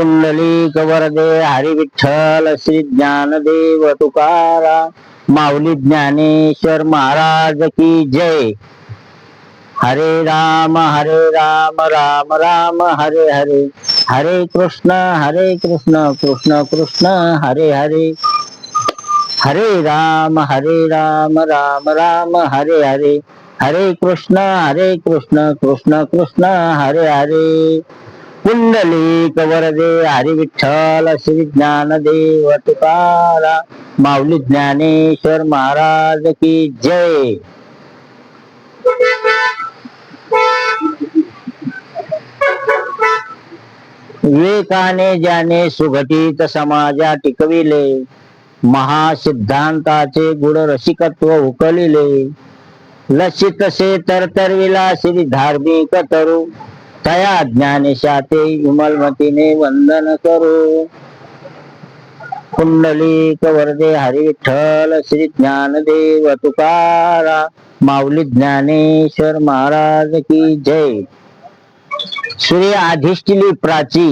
पुंडलिक वरदे हरी विठ्ठल श्री ज्ञानदेव तुकारा माऊली ज्ञानेश्वर महाराज की जय. हरे राम हरे राम राम राम हरे हरे. हरे कृष्ण हरे कृष्ण कृष्ण कृष्ण हरे हरे. हरे राम हरे राम राम राम हरे हरे. हरे कृष्ण हरे कृष्ण कृष्ण कृष्ण हरे हरे. पुंडलिक वरदे हरी विठ्ठल श्री ज्ञानदेव तुकारा माऊली ज्ञानेश्वर महाराज की जय. विवेकाने ज्याने सुघटित समाजा टिकविले महासिद्धांताचे गुण रसिकत्व उकलिले. लसितसे तरतरविला श्री धार्मिक तरू तया ज्ञानेशाते विमलमतीने वंदन करू. कुंडलिक वरदे हरी विठ्ठल श्री ज्ञानदेव तुकारा माऊली ज्ञानेश्वर महाराज की जय. श्री अधिष्ठिली प्राची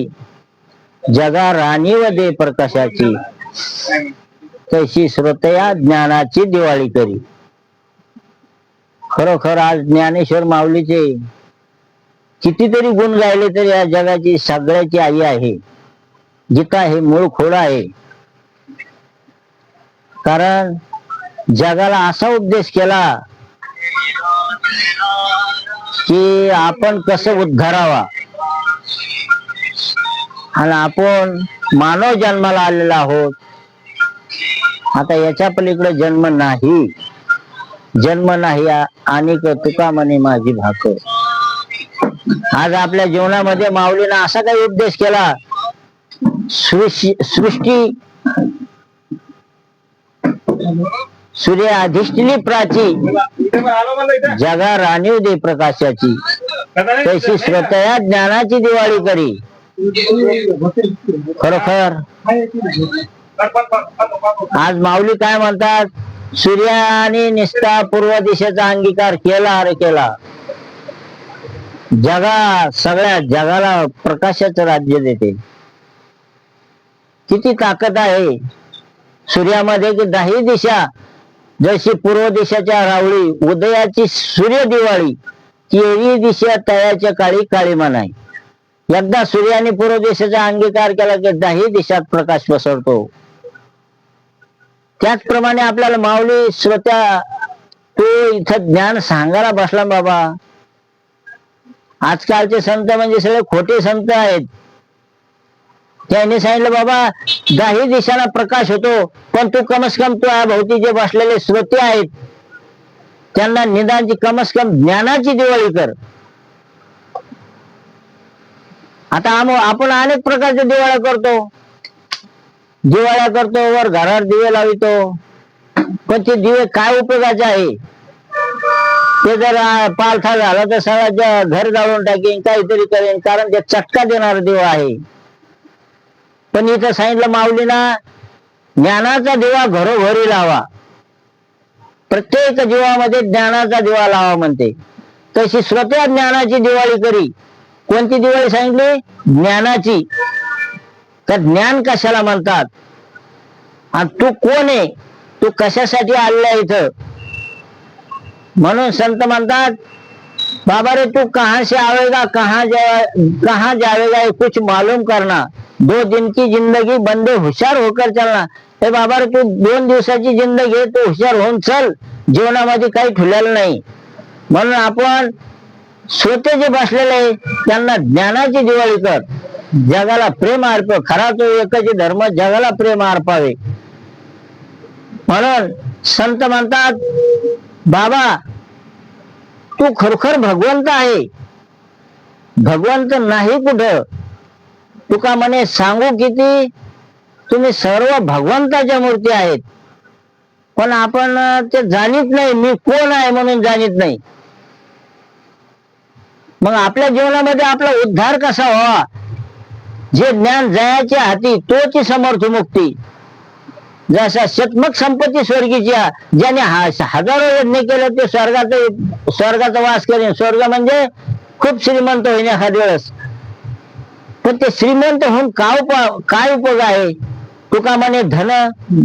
जगा राणी व दे प्रकाशाची तशी श्रोतया ज्ञानाची दिवाळी करी. खरोखर आज ज्ञानेश्वर माऊलीचे कितीतरी गुण गायले तरी या जगाची सगळ्याची आई आहे. गीता हे मूळ खोड आहे. कारण जगाला असा उपदेश केला की आपण कसं उद्धारावा. आणि आपण मानव जन्माला आलेला आहोत. आता याच्या पलीकडे जन्म नाही. जन्म नाही आणि तुका म्हणे माझी भाकर. आज आपल्या जीवनामध्ये माऊलीनं असा काही उपदेश केला. सृष्टी सूर्य अधिष्ठिली प्राची जगा राणीव दे प्रकाशाची तशी श्रोतया ज्ञानाची दिवाळी करी. खरोखर? आज माऊली काय म्हणतात? सूर्याने निष्ठा पूर्व दिशेचा अंगीकार केला अरे केला. जगा सगळ्या जगाला प्रकाशाचं राज्य देते. किती ताकद आहे. सूर्यामध्ये की दही दिशा जशी पूर्व दिशाच्या रावळी उदयाची सूर्य दिवाळी केळी दिशा तयाच्या काळी काळी नाही. एकदा सूर्याने पूर्व दिशेचा अंगीकार केला की दही दिशात प्रकाश पसरतो. त्याचप्रमाणे आपल्याला माऊली श्रोत्या तो इथं ज्ञान सांगायला बसला बाबा. आजकालचे संत म्हणजे सगळे खोटे संत आहेत. त्यांनी सांगितलं बाबा दहाही दिशाला प्रकाश होतो पण तू कमस कम तू या भोवती जे बसलेले श्रोते आहेत त्यांना निदानची कमस कम ज्ञानाची दिवाळी कर. आता आम आपण अनेक प्रकारच्या दिवाळ्या करतो. दिवाळ्या करतो वर घरावर दिवे लावितो. पण ते दिवे काय उपयोगाचे आहे? ते जर पालथा झाला तर सगळं घर जाळून टाकेन काहीतरी करेन कारण ते चटका देणारा देव आहे. पण इथं सांगितलं माऊलीना ज्ञानाचा दिवा घरोघरी लावा. प्रत्येक जीवामध्ये ज्ञानाचा दिवा लावा म्हणते. तशी स्वतः ज्ञानाची दिवाळी करी. कोणती दिवाळी सांगितली? ज्ञानाची. तर ज्ञान कशाला म्हणतात? आणि तू कोण आहे? तू कशासाठी आलेला इथं? म्हणून संत म्हणतात बाबा रे तू कहाँ से आवेगा कहाँ जा कहाँ जावेगा ये कुछ मालूम करना. दो दिन की जिंदगी बंदे हुशार होकर चलना. हे बाबा रे तू दोन दिवसाची जिंदगी आहे, तू हुशार होऊन चल. जीवनामध्ये काही ठुलेलं नाही. म्हणून आपण स्वतः जे बसलेले त्यांना ज्ञानाची दिवाळी कर. जगाला प्रेम अर्प खरा तो एकच धर्म जगाला प्रेम अर्पावे. म्हणून संत म्हणतात बाबा तू खरोखर भगवंत आहे. भगवंत नाही कुठं? तुका म्हणे सांगू किती? तुम्ही सर्व भगवंताच्या मूर्ती आहेत. पण आपण ते जाणीत नाही मी कोण आहे म्हणून जाणीत नाही. मग आपल्या जीवनामध्ये आपला उद्धार कसा व्हावा? जे ज्ञान जयाच्या हाती तोची समर्थ मुक्ती. जसा शतमक संपत्ती स्वर्गीची ज्याने हजारो यज्ञ केलं ते स्वर्गाचा स्वर्गाचा वास करेन. स्वर्ग म्हणजे खूप श्रीमंत होईन एखाद्या वेळेस. पण ते श्रीमंत होऊन काय काय उपयोग आहे? तुका म्हणे धन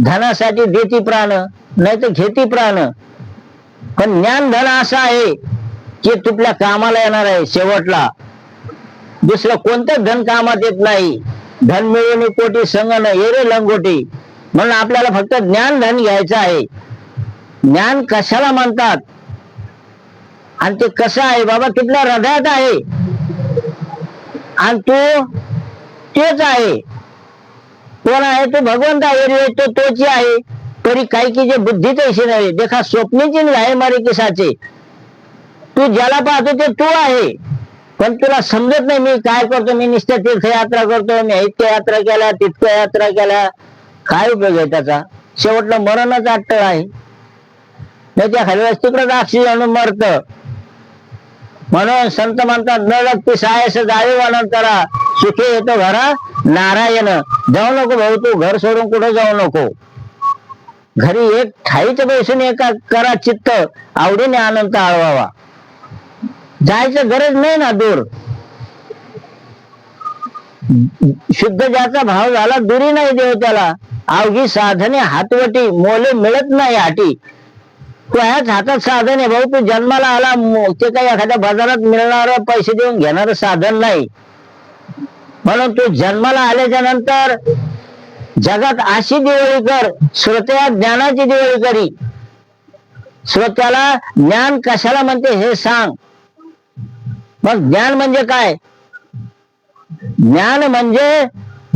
धनासाठी देती प्राण नाही तर घेती प्राण. पण ज्ञान धन असं आहे की तुपल्या कामाला येणार आहे शेवटला. दुसरं कोणतं धन कामात येत नाही? धन मिळवणे कोटी संगण येरे लंगोटी. म्हणून आपल्याला फक्त ज्ञान धन घ्यायचं आहे. ज्ञान कशाला म्हणतात? आणि ते कसं आहे? बाबा तुझल्या हृदयात आहे? आणि तू तेच आहे. कोण आहे? तो भगवंत आहे तो तोची आहे. तरी काही की जे बुद्धी तशी नाही देखा स्वप्नीची आहे मारे किसाचे तू ज्याला पाहतो ते तू आहे. पण तुला समजत नाही मी काय करतो. मी निश्चित तीर्थयात्रा करतो. मी इतक्या यात्रा केल्या तितक्या यात्रा केल्या. काय उपयोग आहे त्याचा? शेवटला मरणच अट्टळ आहे. नाही त्या खाली तिकडंच ऑक्सिजन मरत. म्हणून संत म्हणतात न लगती सायस जाळी वाणन करा. सुखी येतो घरा नारायण. जाऊ नको भाऊ तू घर सोडून कुठं जाऊ नको. घरी एक ठाईच बैसून एका करा चित्त आवडीने आनंद आळवावा. जायचं गरज नाही ना दूर. शुद्ध ज्याचा भाव झाला दुरी नाही देव त्याला. अवघी साधने हातवटी मोले मिळत नाही हाटी तू ह्याच हातात साधन आहे भाऊ? तू जन्माला आला ते काही एखाद्या बाजारात मिळणार पैसे देऊन घेणार साधन नाही. म्हणून तू जन्माला आल्याच्यानंतर जगात अशी दिवाळी कर श्रोत्या ज्ञानाची दिवाळी करी. श्रोत्याला ज्ञान कशाला म्हणते हे सांग. मग ज्ञान म्हणजे काय? ज्ञान म्हणजे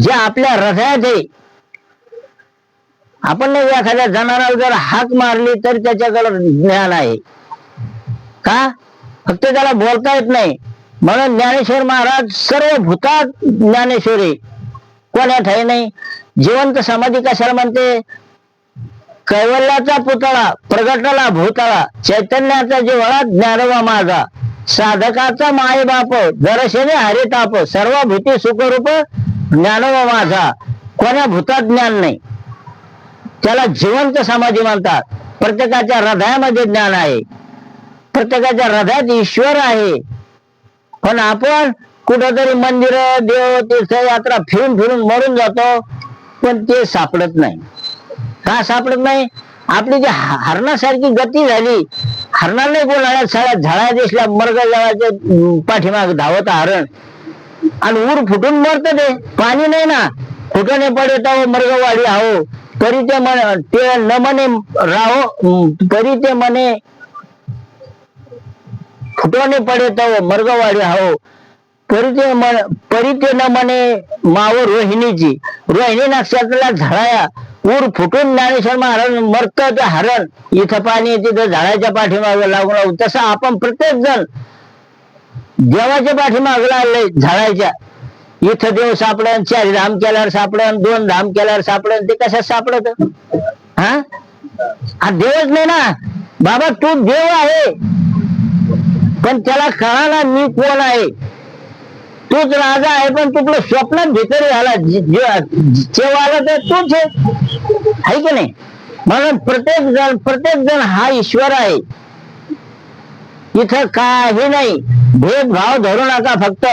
जे आपल्या हृदयात आहे. आपण एखाद्या जनावराला जर हाक मारली तर त्याच्याकडे ज्ञान आहे. का? फक्त त्याला बोलता येत नाही. म्हणून ज्ञानेश्वर महाराज सर्व भूतात ज्ञानेश्वरी आहे. कोण्या ठाई नाही. जिवंत समाधी कशाला म्हणते? कैवल्याचा पुतळा प्रगटला भूतळा चैतन्याचा जिवळा ज्ञानवा माझा. साधकाचा माय बाप जरशेने हरिताप सर्व भूती सुखरूप ज्ञानवा माझा. कोण्या भूतात ज्ञान नाही. त्याला जिवंत समाधी म्हणतात प्रत्येकाच्या हृदयामध्ये ज्ञान आहे. प्रत्येकाच्या हृदयात ईश्वर आहे. पण आपण कुठंतरी मंदिर देव तीर्थयात्रा फिरून फिरून मरून जातो पण ते सापडत नाही. का सापडत नाही? आपली जी हरणासारखी गती झाली हरणार नाही कोणाला सगळ्या झाडा दिसला मर्ग जळाच्या पाठीमाग धावत हरण. आणि ऊर फुटून मरत ते. पाणी नाही ना. फुटणे पडत मर्ग वाढी आहो तरी ते मन ते न म्हणे राहो तरी ते म्हणे फुटवणे पडे तो मर्गवाडी आहो. तरी ते मन परी ते न म्हणे माव रोहिणीची. रोहिणी नक्षत्राला झळाया ऊर फुटून ज्ञानेश्वर महाराज मरत ते हरण. इथं पाणी तिथं झाडाच्या पाठीमागे लागून लागू तसं आपण प्रत्येक जण देवाच्या पाठीमागे लागले झाडाच्या. इथं देव सापडन चार धाम केल्यावर सापडन दोन धाम केल्यावर सापडन ते कशात सापडत? हा? हा देवच नाही ना. बाबा तू देव आहे. पण त्याला कळाला मी कोण आहे. तूच राजा आहे पण तुला स्वप्नात भीतर झाला. जेव्हा आला तर तूच आहे की नाही? म्हणून प्रत्येक जण प्रत्येक जण हा ईश्वर आहे. इथं काही नाही. भेदभाव धरू नका फक्त.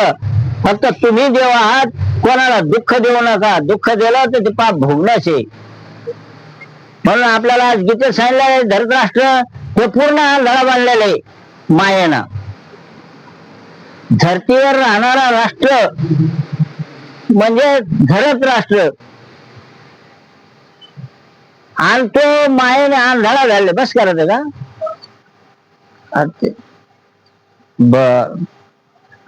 फक्त तुम्ही देव आहात कोणाला दुःख देऊ नका. दुःख दिलं तर ते पाप भोगण्याचे म्हणून आपल्याला आज गीतेत सांगितलं आहे धरतराष्ट्र हे पूर्ण लढा बांधलेला आहे मायेनं. धरतीवर राहणारा राष्ट्र म्हणजे धरत राष्ट्र. आणि तो मायेने आंधळा झाले बस करत का? बर.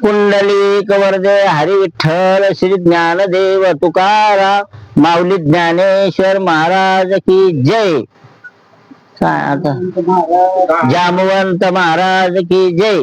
कुंडली कवर्दे हरी विठ्ठल श्री ज्ञानदेव तुकाराम माऊली ज्ञानेश्वर महाराज की जय. काय आता? जामवंत महाराज की जय.